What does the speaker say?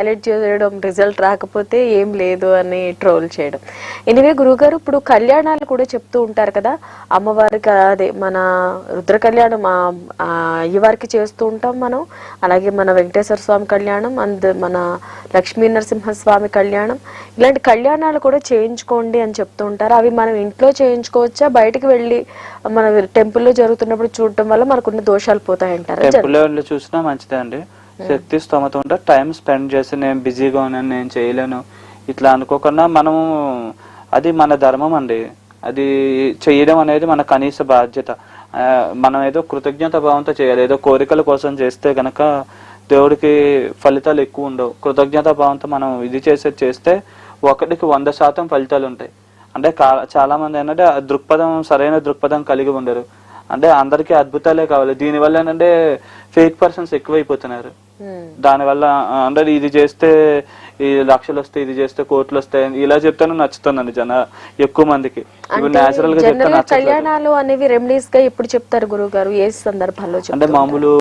Highlight చేయడం result రాకపోతే ఏం లేదు అని ట్రోల్ చేయడం. ఎనివే గురుగారు ఇప్పుడు కళ్యాణాలు కూడా చెప్తూ ఉంటారు కదా అమ్మవారికి అదే మన రుద్ర కళ్యాణం ఆ, అయ్యవారికి చేస్తూ ఉంటాం మనం అలాగే మన వెంకటేశ్వర స్వామి కళ్యాణం అండ్ మన లక్ష్మీ నరసింహ స్వామి కళ్యాణం. ఇలాంటి కళ్యాణాలు కూడా చేయించుకోండి అని చెప్తూ ఉంటారు. అవి మనం ఇంట్లో చేయించుకోవచ్చా? బయటకు వెళ్ళి మన టెంపుల్లో జరుగుతున్నప్పుడు చూడటం వల్ల మనకున్న దోషాలు పోతాయంటారు? చూసినా మంచిదే అండి. శక్తి స్తోమత ఉంటే టైం స్పెండ్ చేసి నేను బిజీగా ఉన్నాను నేను చేయలేను. ఇట్లా అనుకోకుండా మనము అది మన ధర్మం అండి. అది చేయడం అనేది మన కనీస బాధ్యత. మనం ఏదో కృతజ్ఞత భావంతో చేయాలి. ఏదో కోరికల కోసం చేస్తే గనక దేవుడికి ఫలితాలు ఎక్కువ ఉండవు. కృతజ్ఞత భావంతో మనం ఇది చేసేది చేస్తే ఒకటికి వంద శాతం ఫలితాలు ఉంటాయి. అంటే చాలా మంది ఏంటంటే ఆ దృక్పథం సరైన దృక్పథం కలిగి ఉండరు. అంటే అందరికీ అద్భుతాలే కావాలి. దీనివల్ల ఏంటంటే ఫేక్ పర్సన్స్ ఎక్కువైపోతున్నారు. దానివల్ల ఆ, అంటే ఇది చేస్తే ఈ లక్షలు వస్తాయి ఇది చేస్తే కోట్లు వస్తాయి ఇలా చెప్తాను నచ్చుతుందండి జన ఎక్కువ మందికి. నేచురల్గా చెప్తే జనరల్ నచ్చట్లేదు. కళ్యాణాలు అనేవి రెమెడీస్గా ఎప్పుడు చెప్తారు గురువు గారు ఏ సందర్భాల్లో అంటే మామూలు